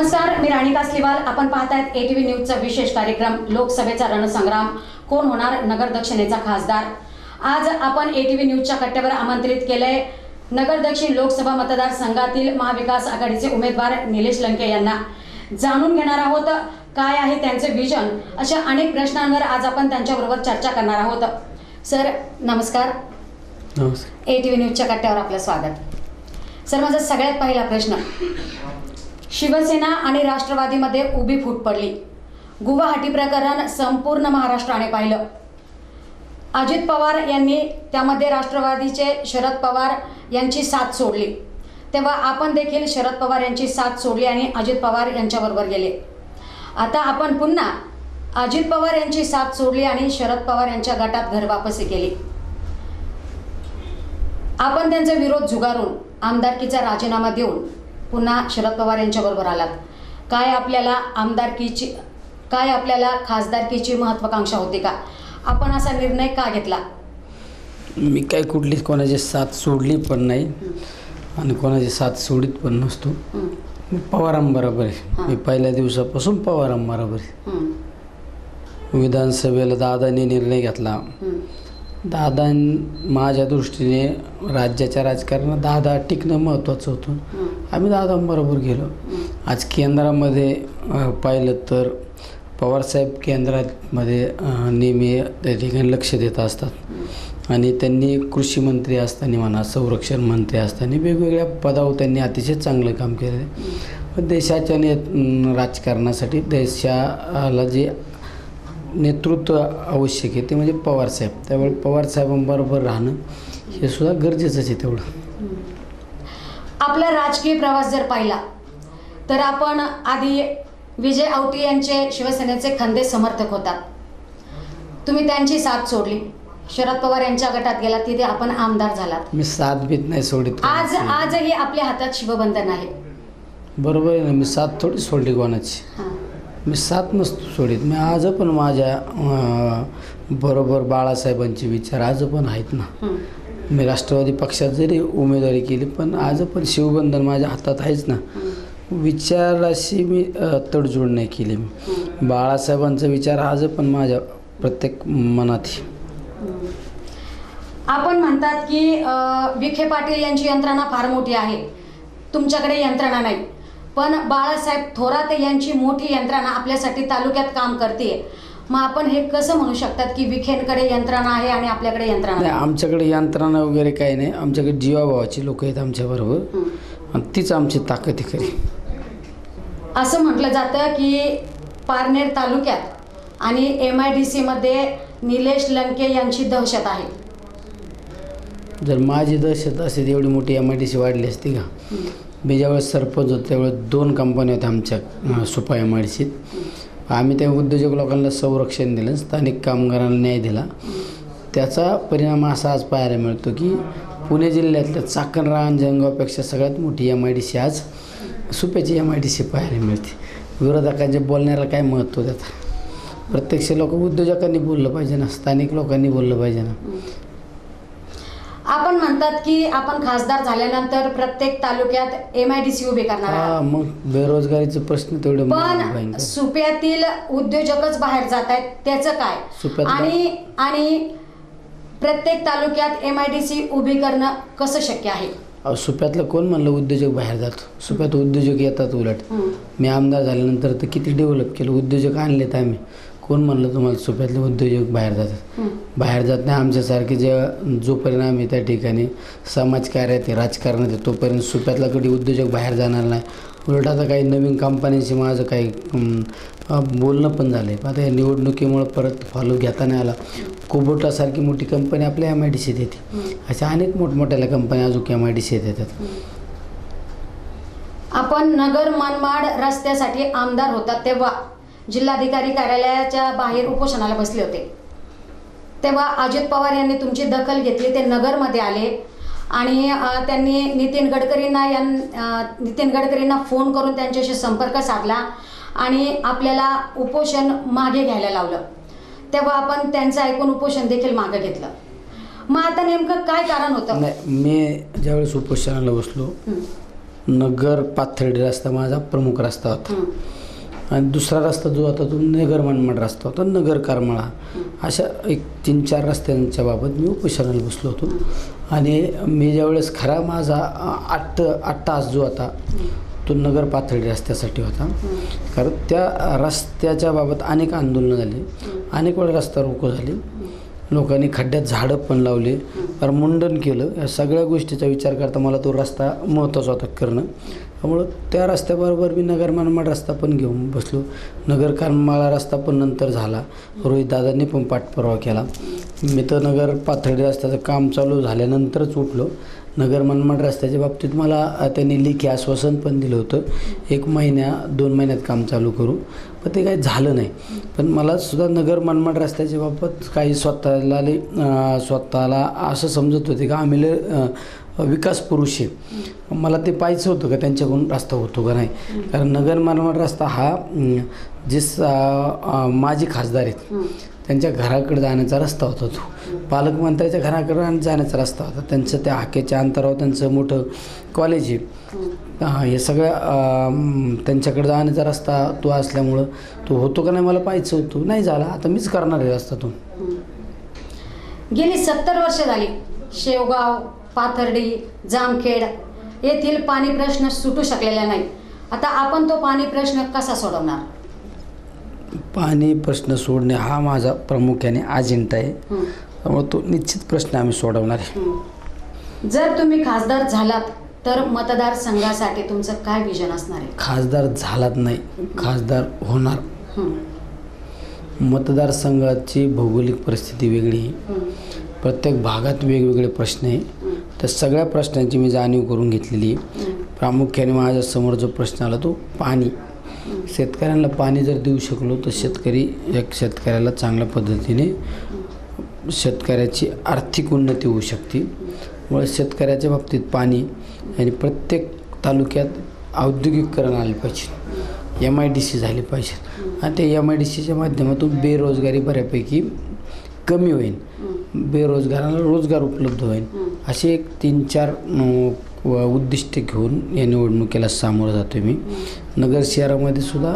नमस्कार मी राणी कासलीवाल आपण पाहतायत एटीव्ही न्यूजचा विशेष कार्यक्रम लोकसभेचा रणसंग्राम. कोण होणार? नगर दक्षिणेचा खासदार. आज आपण एटीव्ही न्यूजच्या कट्ट्यावर आमंत्रित केलंय नगर दक्षिण लोकसभा मतदारसंघातील महाविकास आघाडीचे उमेदवार निलेश लंके यांना. जाणून घेणार आहोत काय आहे त्यांचे विजन अशा अनेक प्रश्नांवर आज आपण त्यांच्याबरोबर चर्चा करणार आहोत. सर नमस्कार. नमस्कार. ए टी व्ही न्यूजच्या कट्ट्यावर आपलं स्वागत. सर माझा सगळ्यात पहिला प्रश्न शिवसेना आणि राष्ट्रवादीमध्ये उभी फूट पडली. गुवाहाटी प्रकरण संपूर्ण महाराष्ट्राने पाहिलं. अजित पवार यांनी त्यामध्ये राष्ट्रवादीचे शरद पवार यांची साथ सोडली. तेव्हा आपण देखील शरद पवार यांची साथ सोडली आणि अजित पवार यांच्याबरोबर गेले. आता आपण पुन्हा अजित पवार यांची साथ सोडली आणि शरद पवार यांच्या गटात घर वापसी केली. आपण त्यांचा विरोध झुगारून आमदारकीचा राजीनामा देऊन पुन्हा शरद पवार यांच्याबरोबर आलात. काय आपल्याला आमदारकीची काय आपल्याला खासदारकीची महत्वाकांक्षा होती का? आपण असा निर्णय का घेतला? मी काय कुठलीच कोणाची साथ सोडली पण नाही आणि कोणाची साथ सोडित पण नसतो. मी पवारांबरोबर आहे. मी पहिल्या दिवसापासून पवारांबरोबर आहे. विधानसभेला दादाने निर्णय घेतला. दादा माझ्या दृष्टीने राज्याच्या राजकारणात दादा टिकणं महत्त्वाचं होतं. आम्ही दादांबरोबर गेलो. आज केंद्रामध्ये पाहिलं तर पवारसाहेब केंद्रामध्ये नेहमी त्या ठिकाणी लक्ष देत असतात. आणि त्यांनी कृषी मंत्री असताना म्हणा संरक्षण मंत्री असताना वेगवेगळ्या पदावर त्यांनी अतिशय चांगलं काम केलं पण देशाच्या ने राजकारणासाठी देशाला जे नेतृत्व आवश्यक आहे ते म्हणजे पवारसाहेब त्यामुळे पवारसाहेबांबरोबर राहणं हे सुद्धा गरजेचंच आहे तेवढं. आपला राजकीय प्रवास जर पाहिला तर आपण आधी विजय आवटी यांचे शिवसेनेचे खंदे समर्थक होतात. तुम्ही त्यांची साथ सोडली. शरद पवार यांच्या गटात गेला तिथे आपण आमदार झालात. मी साथ बीत नाही सोडित आज. आजही आपल्या हातात शिवबंधन आहे. बरोबर आहे ना मी साथ थोडी सोडली कोणाची. मी साथ नसतो सोडित मी आज पण माझ्या बरोबर बाळासाहेबांचे विचार आज पण आहेत ना. मी राष्ट्रवादी पक्षात जरी उमेदवारी केली पण आज पण शिवबंधन माझ्या हातात आहेच ना. विचाराशी मी तडजोड नाही केली मी. बाळासाहेबांचा विचार आज पण माझ्या प्रत्येक मनात. आपण म्हणतात की विखे पाटील यांची यंत्रणा फार मोठी आहे तुमच्याकडे यंत्रणा नाही पण बाळासाहेब थोरात यांची मोठी यंत्रणा आपल्यासाठी तालुक्यात काम करते मग आपण हे कसं म्हणू शकतात की विखेंकडे यंत्रणा आहे आणि आपल्याकडे यंत्रणा नाही आमच्याकडे यंत्रणा वगैरे काही नाही. आमच्याकडे जीवाभावाची लोक आहेत आमच्याबरोबर. आणि तीच आमची ताकद आहे खरी. असं म्हटलं जातं की पारनेर तालुक्यात आणि एम आय डी सीमध्ये निलेश लंके यांची दहशत आहे. जर माझी दहशत असेल एवढी मोठी एम आय डी सी वाढली असती का. मी ज्यावेळेस सरपंच होतो त्यावेळेस दोन कंपन्या होत्या आमच्या अं, सुपा एम आय आम्ही त्या उद्योजक लोकांना संरक्षण दिलं स्थानिक कामगारांना न्याय दिला. त्याचा परिणाम असा आज पाहायला मिळतो की पुणे जिल्ह्यातल्या चाकणरा आणि जळगावपेक्षा सगळ्यात मोठी एम आय डी सी आज सुप्याची एम आय डी सी पाहायला मिळते. विरोधकांच्या बोलण्याला काय महत्त्व त्याचा प्रत्यक्ष लोक उद्योजकांनी बोललं पाहिजे ना स्थानिक लोकांनी बोललं पाहिजे ना. आपण म्हणतात की आपण खासदार झाल्यानंतर प्रत्येक तालुक्यात एम आय डी सी उभी करणार आहात. मग बेरोजगारीचे प्रश्न तेवढे पण भयंकर. सुप्यातील उद्योजकच बाहेर जात आहेत त्याचं काय? सुप्यात बा- आणि आणि प्रत्येक तालुक्यात एम आय डी सी उभी करणं कसं शक्य आहे? अहो, सुप्यातलं कोण म्हणलं उद्योजक बाहेर जातो? सुप्यात उद्योजक येतात उलट. मी आमदार झाल्यानंतर तर किती डेव्हलप केलं? उद्योजक आणलेत आम्ही. कोण म्हणलं तुम्हाला? सुप्यातले उद्योजक बाहेर जातात. बाहेर जात नाही आमच्यासारखे जे जो परिणाम आहे त्या ठिकाणी समाजकार्यात आहे राजकारणात आहे तोपर्यंत सुप्यातला कधी उद्योजक बाहेर जाणार नाही. उलट आता काही नवीन कंपन्यांशी माझं काही बोलणं पण झालं आहे आता या निवडणुकीमुळं परत फॉलो घेता नाही आला. कुबोटासारखी मोठी कंपनी आपल्या एम आय डी सीत येते. अशा अनेक मोठमोठ्या कंपन्या अजून एम आय डी सीत येतात. आपण नगर मनमाड रस्त्यासाठी आमदार होतात तेव्हा. जिल्हाधिकारी कार्यालयाच्या बाहेर उपोषणाला बसले होते. तेव्हा अजित पवार यांनी तुमची दखल घेतली ते नगरमध्ये आले आणि त्यांनी नितीन गडकरींना यां नितीन गडकरींना फोन करून त्यांच्याशी संपर्क साधला आणि आपल्याला उपोषण मागे घ्यायला लावलं. तेव्हा आपण त्यांचं ऐकून उपोषण देखील मागे घेतलं. मग आता नेमकं काय कारण होतं? मी ज्यावेळेस उपोषणाला बसलो. नगर पाथर्डी रस्ता माझा प्रमुख रस्ता होता. आणि दुसरा रस्ता जो आता तो नगर मनमाड रस्ता होता नगर करमाळा. अशा एक तीन चार रस्त्यांच्या बाबत मी उपोषणाला बसलो होतो. आणि मी ज्यावेळेस खरा माझा आठ आठ तास जो होता तो नगर पाथर्डी रस्त्यासाठी होता. कारण त्या रस्त्याच्या बाबत अनेक आंदोलनं झाली. अनेक वेळा रस्ता रोको झाली. लोकांनी खड्ड्यात झाडं पण लावले. तर मुंडन केलं. या सगळ्या गोष्टीचा विचार करता मला तो रस्ता महत्त्वाचा होता करणं. त्यामुळं त्या रस्त्याबरोबर मी नगर मनमाड रस्ता पण घेऊन बसलो. नगर करमाळा रस्ता पण नंतर झाला. रोहितदादांनी पण पाठपुरावा केला. मी तर नगर पाथर्डी रस्त्याचं काम चालू झाल्यानंतरच उठलो. नगर मनमाड रस्त्याच्या बाबतीत मला त्यांनी लेखी आश्वासन पण दिलं होतं. एक महिन्या दोन महिन्यात काम चालू करू. पण ते काही झालं नाही. पण मला सुद्धा नगर मनमाड रस्त्याच्या बाबत काही स्वतःला लई, स्वतःला असं समजत होते का आम्ही लय, विकास पुरुष आहे. मला ते पाहायचं होतं का त्यांच्याकडून रस्ता होतो का नाही. कारण नगर मनमाड रस्ता हा जे माजी खासदार आहेत त्यांच्या घराकडे जाण्याचा रस्ता होता तो. पालकमंत्र्याच्या घराकडे जाण्याचा रस्ता होता. त्यांचं त्या हाकेच्या अंतरावर त्यांचं मोठं कॉलेज आहे. हा, सगळ्या त्यांच्याकडे जाण्याचा रस्ता तो असल्यामुळं तो होतो का नाही मला पाहायचं होतं. नाही झाला. आता मीच करणार आहे रस्ता तो. गेली सत्तर वर्ष झाली. शेवगाव पाथर्डी जामखेड येथील पाणी प्रश्न सुटू शकलेला नाही आता आपण तो पाणी प्रश्न कसा सोडवणार पाणी प्रश्न सोडणे हा माझा प्रामुख्याने अजेंडा आहे. त्यामुळे तो निश्चित प्रश्न आम्ही सोडवणार आहे. जर तुम्ही खासदार झालात तर मतदारसंघासाठी तुमचं काय विजन असणार आहे खासदार झालाच नाही खासदार होणार. मतदारसंघाची भौगोलिक परिस्थिती वेगळी. प्रत्येक भागात वेगवेगळे प्रश्न आहे. त्या सगळ्या प्रश्नांची मी जाणीव करून घेतलेली आहे. प्रामुख्याने माझ्यासमोर जो प्रश्न आला तो पाणी. शेतकऱ्यांना पाणी जर देऊ शकलो तर शेतकरी एक शेतकऱ्याला चांगल्या पद्धतीने शेतकऱ्याची आर्थिक उन्नती होऊ शकते. मुळे शेतकऱ्याच्या बाबतीत पाणी आणि प्रत्येक तालुक्यात औद्योगिकरण आले पाहिजे. एम आय डी सी झाली पाहिजे. आणि त्या एम आय डी सीच्या माध्यमातून बेरोजगारी बऱ्यापैकी कमी होईल. बेरोजगाराला रोजगार उपलब्ध होईल. असे एक तीन चार उद्दिष्ट घेऊन या निवडणुकीला सामोरं जातो मी. नगर शहरामध्ये सुद्धा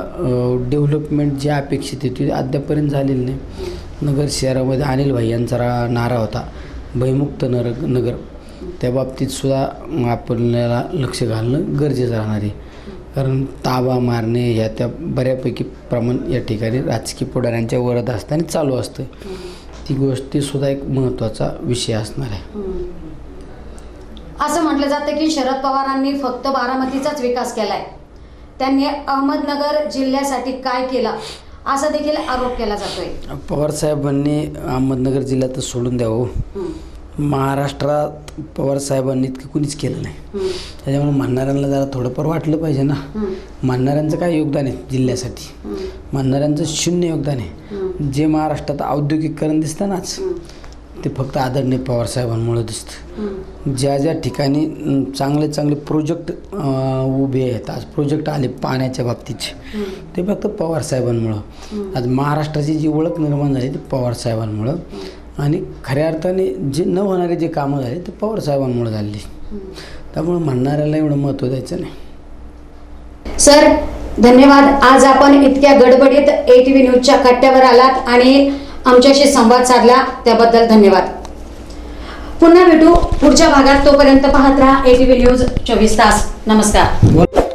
डेव्हलपमेंट जी अपेक्षित आहे ती अद्यापर्यंत झालेली नाही. नगर शहरामध्ये अनिल भाई यांचा रा- नारा होता. भयमुक्त नर नगर. त्या बाबतीत सुद्धा आपल्याला लक्ष घालणं गरजेचं राहणार आहे. कारण ताबा मारणे ह्या त्या बऱ्यापैकी प्रमाण या ठिकाणी राजकीय पुढाऱ्यांच्या वरद असताना चालू असतं. ती गोष्टीसुद्धा एक महत्त्वाचा विषय असणार आहे. असं म्हटलं जातं की शरद पवारांनी फक्त बारामतीचाच विकास केलाय त्यांनी अहमदनगर जिल्ह्यासाठी काय केलं असा देखील आरोप केला जातोय पवारसाहेबांनी अहमदनगर जिल्ह्यात सोडून द्यावं हं. महाराष्ट्रात पवारसाहेबांनी इतकं कुणीच केलं नाही. त्याच्यामुळे म्हणणाऱ्यांना जरा थोडंफार वाटलं पाहिजे ना. म्हणणाऱ्यांचं काय योगदान आहे जिल्ह्यासाठी. म्हणणाऱ्यांचं शून्य योगदान आहे. जे महाराष्ट्रात औद्योगिकरण दिसतं नाच हं. ते फक्त आदरणीय पवारसाहेबांमुळे दिसतं. ज्या ज्या ठिकाणी चांगले चांगले प्रोजेक्ट उभे आहेत आज प्रोजेक्ट आले पाण्याच्या बाबतीचे. ते फक्त पवारसाहेबांमुळं आज महाराष्ट्राची जी ओळख निर्माण झाली ती पवारसाहेबांमुळं आणि खऱ्या अर्थाने जे न होणारे जे कामं झाले ते पवारसाहेबांमुळे झाली त्यामुळे म्हणणाऱ्याला एवढं महत्त्व द्यायचं नाही. सर धन्यवाद. आज आपण इतक्या गडबडीत ए टी व्ही न्यूजच्या कट्ट्यावर आलात आणि आमच्याशी संवाद साधला त्याबद्दल धन्यवाद. पुन्हा भेटू. पुढच्या भागात तोपर्यंत पाहत राहा ए न्यूज चोवीस तास. नमस्कार.